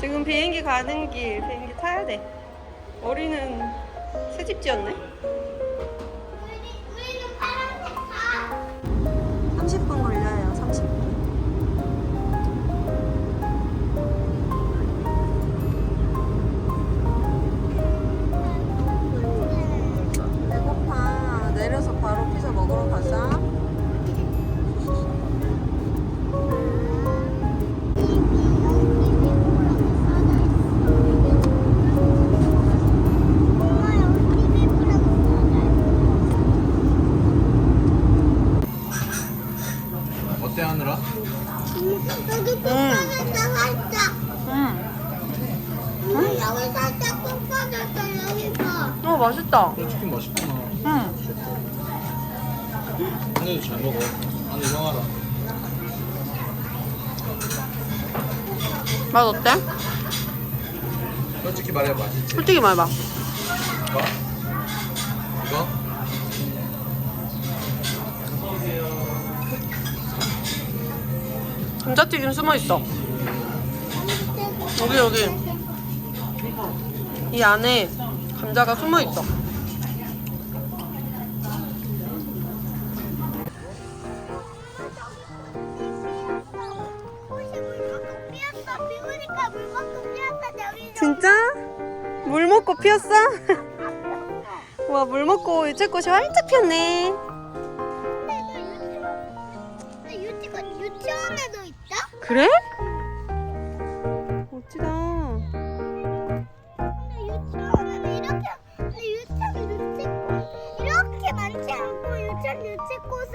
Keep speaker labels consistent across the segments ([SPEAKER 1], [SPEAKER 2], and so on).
[SPEAKER 1] 지금 비행기 가는 길 비행기 타야 돼. 머리는 새집지였네.
[SPEAKER 2] 여기 뽀빠졌다 살짝.
[SPEAKER 1] 응.
[SPEAKER 2] 여기 살짝 뽀빠졌다 여기 봐.
[SPEAKER 1] 어 맛있다.
[SPEAKER 3] 치킨 맛있구나.
[SPEAKER 1] 응.
[SPEAKER 3] 하늘도 잘 먹어. 하늘 형아라.
[SPEAKER 1] 맛 어때?
[SPEAKER 3] 솔직히 말해 맛있지?
[SPEAKER 1] 솔직히 말해봐.
[SPEAKER 3] 이거? 이거?
[SPEAKER 1] 감자튀김 숨어 있어. 여기 여기. 이 안에 감자가 숨어 있어. 진짜? 물 먹고 피었어? 와, 물 먹고 유채꽃이 활짝 피었네. 그래? 멋지다.
[SPEAKER 2] 근데 유치원에는 이렇게 근데 유치원 유치꽃 이렇게 많지 않고 유치원 유치꽃은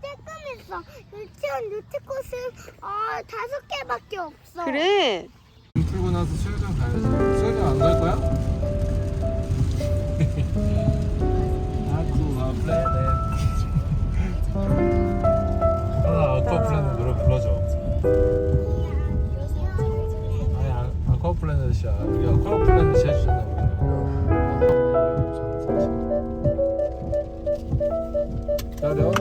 [SPEAKER 2] 조금 있어. 유치원 유치꽃은 어 다섯 개밖에 없어.
[SPEAKER 1] 그래?
[SPEAKER 3] 풀고 나서 수영장 가야지. 수영장 안 갈 거야? 아니 아, 아쿠아 플래넷이야. 우리 아쿠아 플래넷 해주잖아 우리는. 기다려.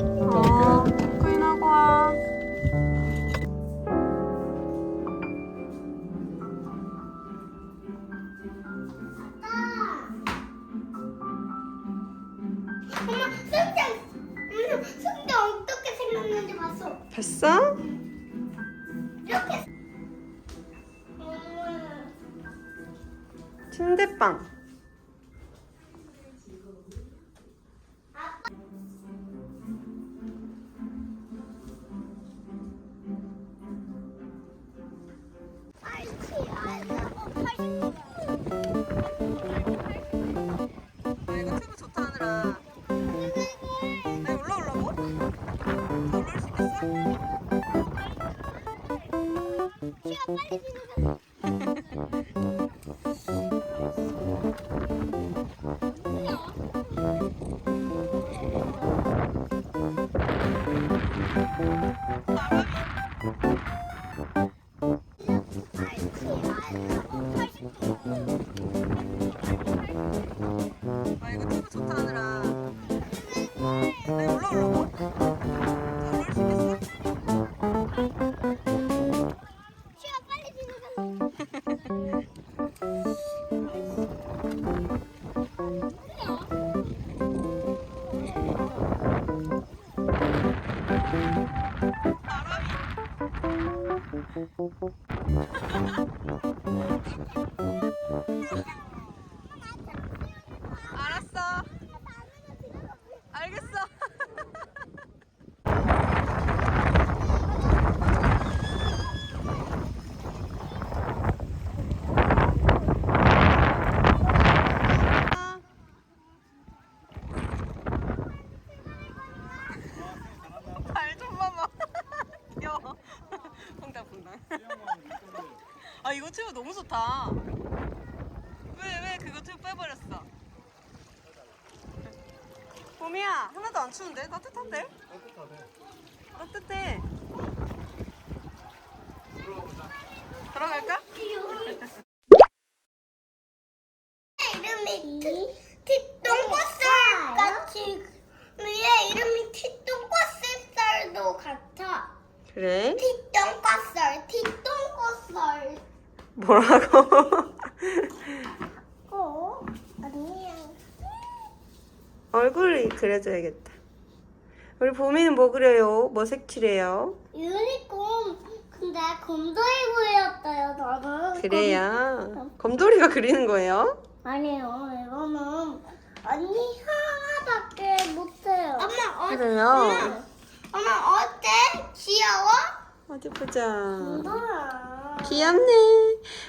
[SPEAKER 1] 棒。 봄이야 하나도 안 추운데 따뜻한데?
[SPEAKER 3] 따뜻하네.
[SPEAKER 1] 따뜻해. 들어갈까?
[SPEAKER 2] 이름이 티, 티똥꼬살 같이 위에 이름이 티똥꼬살도 같아.
[SPEAKER 1] 그래?
[SPEAKER 2] 티똥꼬살, 티똥꼬살.
[SPEAKER 1] 뭐라고?
[SPEAKER 2] 어? 아니야.
[SPEAKER 1] 얼굴이 그려줘야겠다. 우리 봄이는 뭐 그려요? 뭐 색칠해요?
[SPEAKER 2] 유니콘. 근데 곰돌이 보였어요, 저는.
[SPEAKER 1] 그래요. 검돌이가 그리는 거예요?
[SPEAKER 2] 아니요, 이거는 언니 하나밖에 못해요. 엄마, 어,
[SPEAKER 1] 그래요?
[SPEAKER 2] 엄마, 엄마 어때? 귀여워?
[SPEAKER 1] 어디 보자.
[SPEAKER 2] 뭐야?
[SPEAKER 1] 귀엽네.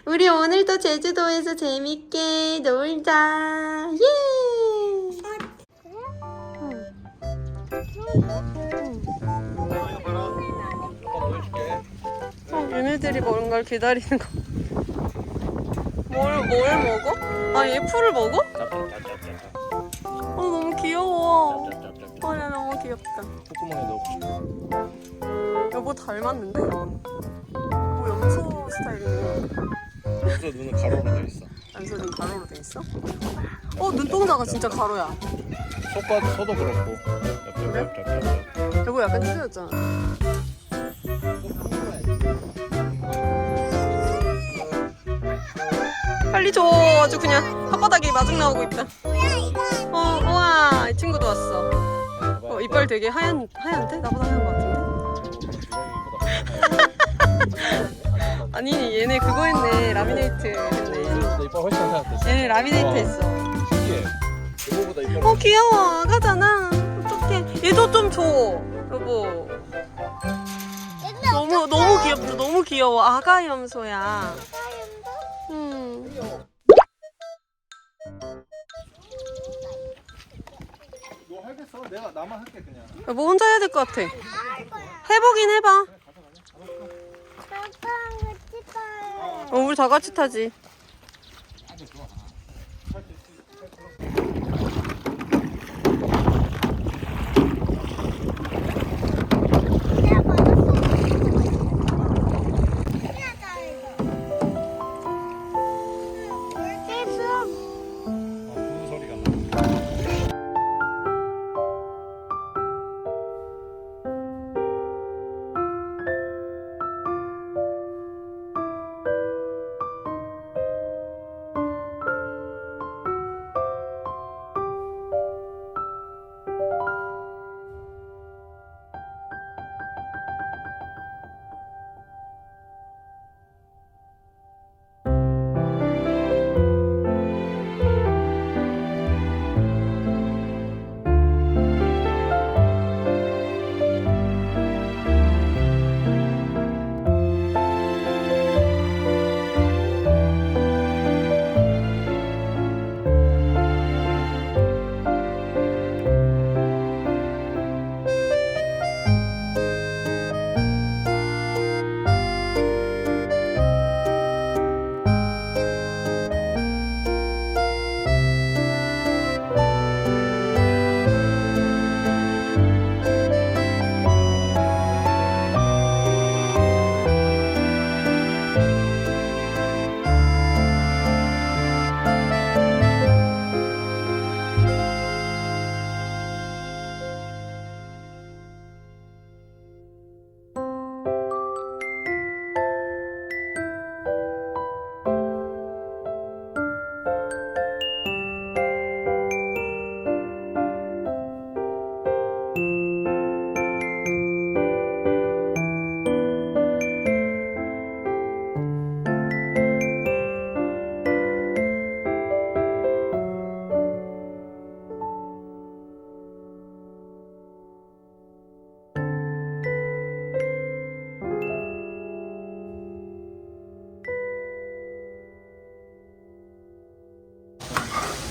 [SPEAKER 1] 우리 오늘도 제주도에서 재밌게 놀자. 예! 어, 얘네들이 뭔가를 기다리는 거. 뭘, 뭘 먹어? 아, 얘 풀을 먹어? 어, 너무 귀여워. 어, 얘 너무 귀엽다.
[SPEAKER 3] 콧구멍에 넣고
[SPEAKER 1] 여보 닮았는데? 뭐 염소 스타일이네.
[SPEAKER 3] 그래서 눈은 가로로 돼 있어
[SPEAKER 1] 안소는 가로로 돼 있어? 어, 눈동자가 진짜 가로야.
[SPEAKER 3] 속과 소도 그렇고 옆 옆 옆 옆옆
[SPEAKER 1] 여보 약간 찢어졌잖아. 빨리 줘. 아주 그냥 혓바닥이 마중 나오고 있다.
[SPEAKER 2] 뭐야 이거?
[SPEAKER 1] 어, 우와. 이 친구도 왔어. 어, 이빨 되게 하얀, 하얀데? 나보다 하얀 것 같은데? 아니, 얘네 그거 했네. 라미네이트 했네.
[SPEAKER 3] 이빨 훨씬 하얗다
[SPEAKER 1] 얘네 라미네이트 했어.
[SPEAKER 3] 신기해 이거보다 이빨
[SPEAKER 1] 어, 귀여워. 아가잖아. 어떡해. 얘도 좀 줘. 여보. 너무, 너무 귀엽다. 너무 귀여워. 아가 염소야. 음.
[SPEAKER 3] 너 하겠어? 내가 나만 할게 그냥
[SPEAKER 1] 여보 혼자 해야 될 것 같아.
[SPEAKER 2] 할 거야.
[SPEAKER 1] 해보긴 해봐.
[SPEAKER 2] 빵빵 찍어요.
[SPEAKER 1] 어, 우리 다 같이 타지.
[SPEAKER 2] 내가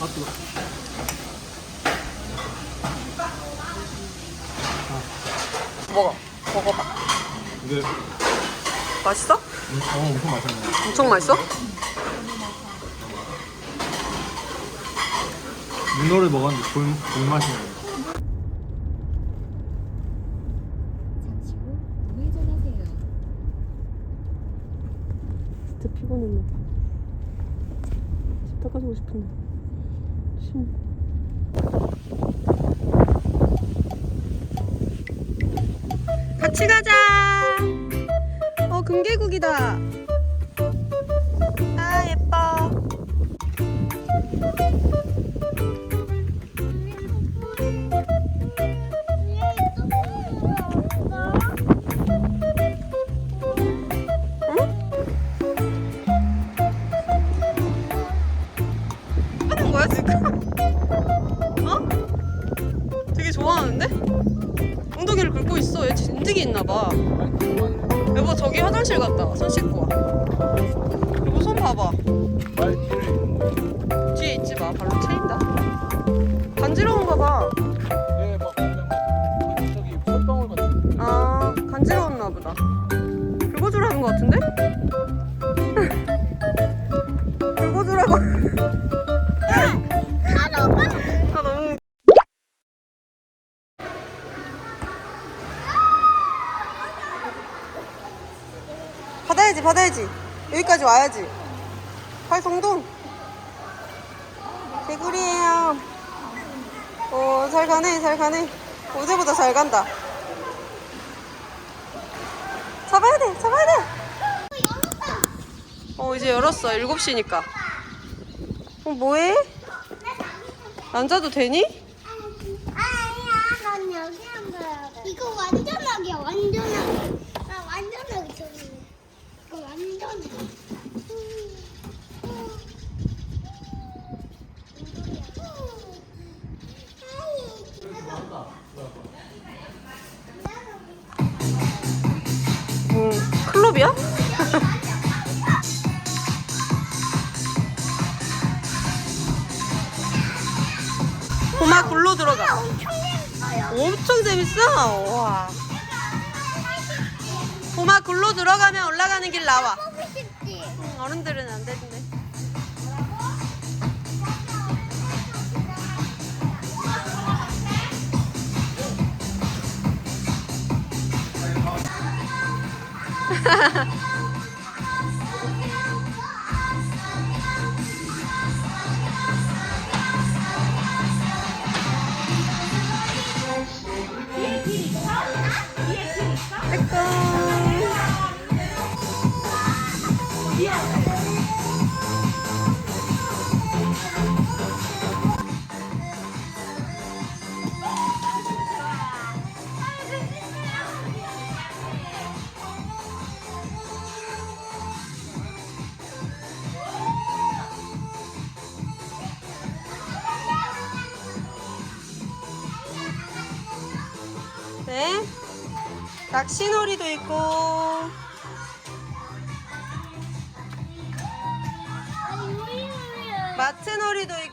[SPEAKER 3] 아 뜨거.
[SPEAKER 1] 먹어. 먹어봐.
[SPEAKER 3] 근데 네.
[SPEAKER 1] 맛있어?
[SPEAKER 3] 음, 어 엄청 맛있네.
[SPEAKER 1] 엄청 맛있어?
[SPEAKER 3] 문어를 먹었는데 볼, 볼 맛이
[SPEAKER 2] 나요.
[SPEAKER 1] 진짜 피곤했나 봐. 집 닦아주고 싶은데. 심. 같이 가자. 어, 금계국이다. 마. 발로 채인다. 간지러운가 봐.
[SPEAKER 3] 얘막 그냥 막 저기 콧방울 같은. 거.
[SPEAKER 1] 아, 간지러웠나 보다. 긁어주라는 것 같은데? 긁어주라고. 아, 너무. 받아야지, 받아야지. 여기까지 와야지. 팔성동. 개구리예요. 오, 잘 가네, 잘 가네. 어제보다 잘 간다. 잡아야 돼, 잡아야 돼. 어, 이제 열었어. 7시니까. 어, 뭐해? 앉아도 되니? 고마 굴로 들어가.
[SPEAKER 2] 엄청 재밌어요.
[SPEAKER 1] 엄청 재밌어. 와. 고마 굴로 들어가면 올라가는 길 나와.
[SPEAKER 2] 싶지?
[SPEAKER 1] 어른들은 안 되는데. 낚시놀이도 있고. 마트놀이도 있고.